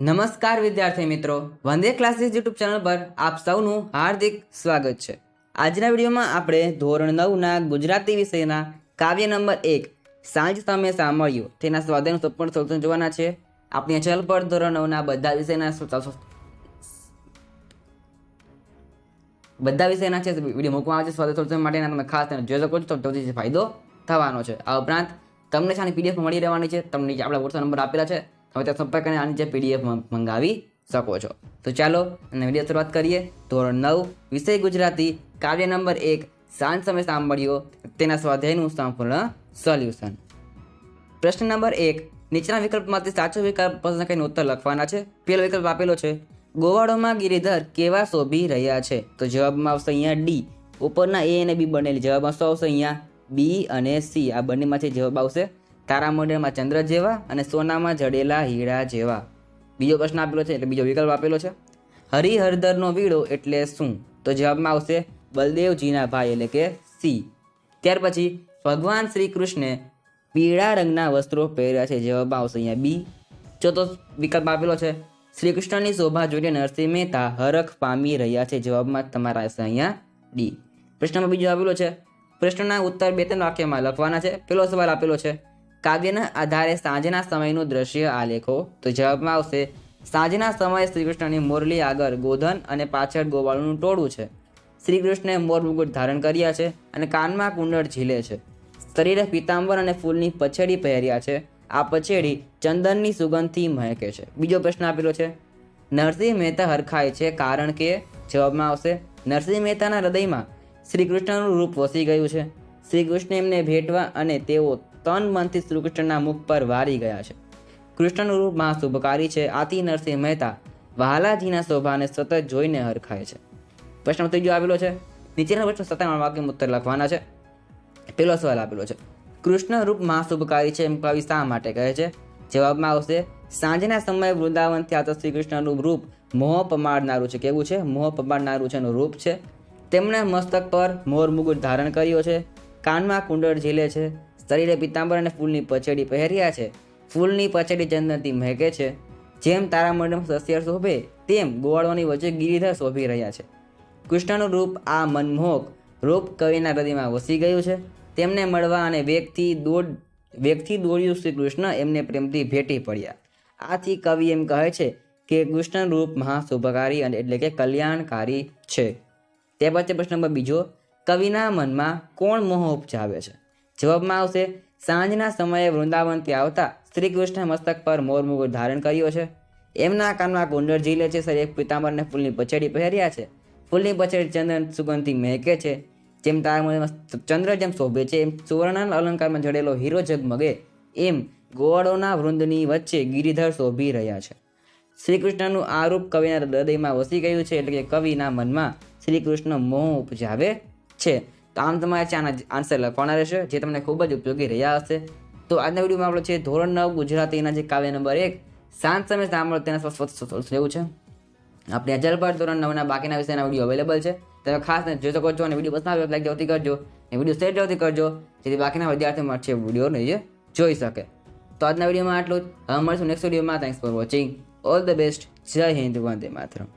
નમસ્કાર વિદ્યાર્થી મિત્રો, વંદે ક્લાસીસ યુટ્યુબ ચેનલ પર આપ સૌનું હાર્દિક સ્વાગત છે. આજના વિડીયોમાં આપણે ધોરણ નવના ગુજરાતી વિષયના કાવ્ય નંબર એક, સાંજ તમે સાંભળ્યું. તેના સ્વાધ્યાયનું સંપૂર્ણ સોલ્યુશન જોવાના છે. આપણી ચેનલ પર ધોરણ નવના બધા વિષયના બધા વિષયના છે, વીડિયો મૂકવામાં આવે છે, સ્વાધ્યાય માટેના તમે ખાસ તેને જોઈ શકો છો, તો ફાયદો થવાનો છે. આ ઉપરાંત તમને છે આની પીડીએફ મળી રહેવાની છે. તમને આપણા વોટ્સઅપ નંબર આપેલા છે તમે ત્યાં સંપર્ક કરીને આની જે પીડીએફ મંગાવી શકો છો. તો ચાલો અને વીડિયો શરૂઆત કરીએ. ધોરણ નવ, વિષય ગુજરાતી, કાવ્ય નંબર એક સાંજ સમય સાંભળ્યો. તેના સ્વાધ્યાયનું સંપૂર્ણ સોલ્યુશન. પ્રશ્ન નંબર એક, નીચેના વિકલ્પમાંથી સાચો વિકલ્પ પસંદ કરીને ઉત્તર લખવાના છે. પહેલો વિકલ્પ આપેલો છે. ગોવાળોમાં ગિરિધર કેવા શોભી રહ્યા છે? તો જવાબમાં આવશે અહીંયા ડી. ઉપરના એ અને બી બનેલી જવાબમાં શું આવશે અહીંયા? બી અને સી. આ બંનેમાંથી જવાબ આવશે તારામંડળમાં ચંદ્ર જેવા અને સોનામાં જડેલા હીરા જેવા. બીજો પ્રશ્ન આપેલો છે, એટલે બીજો વિકલ્પ આપેલો છે. હરિહરધરનો વીડો એટલે શું? તો જવાબમાં આવશે બલદેવજીના ભાઈ એટલે કે સી. ત્યાર પછી ભગવાન શ્રી કૃષ્ણે પીળા રંગના વસ્ત્રો પહેર્યા છે, જવાબમાં આવશે અહીંયા બી. ચોથો વિકલ્પ આપેલો છે શ્રી કૃષ્ણની શોભા જોઈને નરસિંહ મહેતા હરખ પામી રહ્યા છે, જવાબમાં તમારા આવશે અહીંયા ડી. પ્રશ્નમાં બીજો આપેલો છે, પ્રશ્નના ઉત્તર બે ત્રણ વાક્યમાં લખવાના છે. પેલો સવાલ આપેલો છે કાવ્યના આધારે સાંજના સમયનું દ્રશ્ય આલેખો તો જવાબમાં આવશે, સાંજના સમયે શ્રીકૃષ્ણની મોરલી આગળ ગોધન અને પાછળ ગોવાળનું ટોળું છે. શ્રીકૃષ્ણએ મોર મુગુટ ધારણ કર્યા છે અને કાનમાં કુંડળ ઝીલે છે. શરીરે પીતાંબર અને ફૂલની પછેડી પહેર્યા છે. આ પછેડી ચંદનની સુગંધથી મહેકે છે. બીજો પ્રશ્ન આપેલો છે, નરસિંહ મહેતા હરખાય છે કારણ કે? જવાબમાં આવશે, નરસિંહ મહેતાના હૃદયમાં શ્રી કૃષ્ણનું રૂપ વસી ગયું છે. શ્રીકૃષ્ણ એમને ભેટવા અને તેઓ તન મનથી શ્રીકૃષ્ણના મુખ પર વારી ગયા છે. કૃષ્ણનું રૂપ મહા શુભકારી છે. આતિ નરસિંહ મહેતા વહાલાજીના શોભાને સતત જોઈને હરખાય છે. પ્રશ્ન ત્રીજો આપેલો છે? નીચેના પ્રશ્ન સત્તાવન વાક્ય ઉત્તર લખવાના છે. પેલો સવાલ આપેલો છે. કૃષ્ણ રૂપ મહાશુભકારી છે એમ કવિ શા માટે કહે છે? જવાબમાં આવશે, સાંજના સમયે વૃંદાવનથી આવતા શ્રી કૃષ્ણનું રૂપ મોહ પમાડનારું છે. કેવું છે? મોહ પમાડનારું છે એનું રૂપ છે. તેમણે મસ્તક પર મોર મુગુટ ધારણ કર્યો છે. કાનમાં કુંડળ ઝીલે છે. શરીરે પિત્તાંબર અને ફૂલની પછેડી પહેર્યા છે. ફૂલની પછેડી ચંદનથી મહેકે છે. જેમ તારામંડળમાં સસ્યર શોભે, તેમ ગોવાળોની વચ્ચે ગિરિધર શોભી રહ્યા છે. કૃષ્ણનું રૂપ આ મનમોહક રૂપ કવિના હૃદયમાં વસી ગયું છે. તેમને મળવા અને વેગથી દોડ, વેગથી દોડ્યું શ્રી કૃષ્ણ એમને પ્રેમથી ભેટી પડ્યા. આથી કવિ એમ કહે છે કે કૃષ્ણ રૂપ મહાશુભકારી અને એટલે કે કલ્યાણકારી છે. તે પછી પ્રશ્ન નંબર બીજો, કવિના મનમાં કોણ મોહ ઉપજાવે છે? જવાબમાં આવશે, સાંજના સમયે વૃંદાવનથી આવતા શ્રી કૃષ્ણ મસ્તક પર મોર મુગુટ ધારણ કર્યો છે. એમના કાનમાં ગુંડર ઝીલે છે સર એક પિતાંબરને ફૂલની પછેડી પહેર્યા છે. ફૂલની પછેડી ચંદન સુગંધથી મહેકે છે, જેમ તારામાં ચંદ્ર જેમ શોભે છે, એમ સુવર્ણ અલંકારમાં જડેલો હીરો ઝગમગે, એમ ગોવાળોના વૃંદની વચ્ચે ગિરિધર શોભી રહ્યા છે. શ્રી કૃષ્ણનું આ રૂપ કવિના હૃદયમાં વસી ગયું છે, એટલે કે કવિના મનમાં શ્રી કૃષ્ણ મોહ ઉપજાવે છે. આમ તમારે આના આન્સર લખવાના રહેશે, જે તમને ખૂબ જ ઉપયોગી રહ્યા હશે. તો આજના વિડીયોમાં આપણે છે ધોરણ નવ ગુજરાતીના જે કાવ્ય નંબર એક શાંત સમય સાંભળો, તેના સ્વસ્થ લેવું છે? આપણે હજાર પર ધોરણ નવના બાકીના વિષયના વીડિયો અવેલેબલ છે. તમે ખાસ જોઈ શકો છો અને વીડિયો પસંદ આવ્યો લાઈક જલ્દી કરજો અને વીડિયો શેર જલ્દી કરજો, જેથી બાકીના વિદ્યાર્થીઓ માટે વીડિયો નહીં જોઈ શકે. તો આજના વિડીયોમાં આટલું જ. હવે મળીશું નેક્સ્ટ વિડીયોમાં. Thanks for watching all the best Jai Hind. Vande Mataram.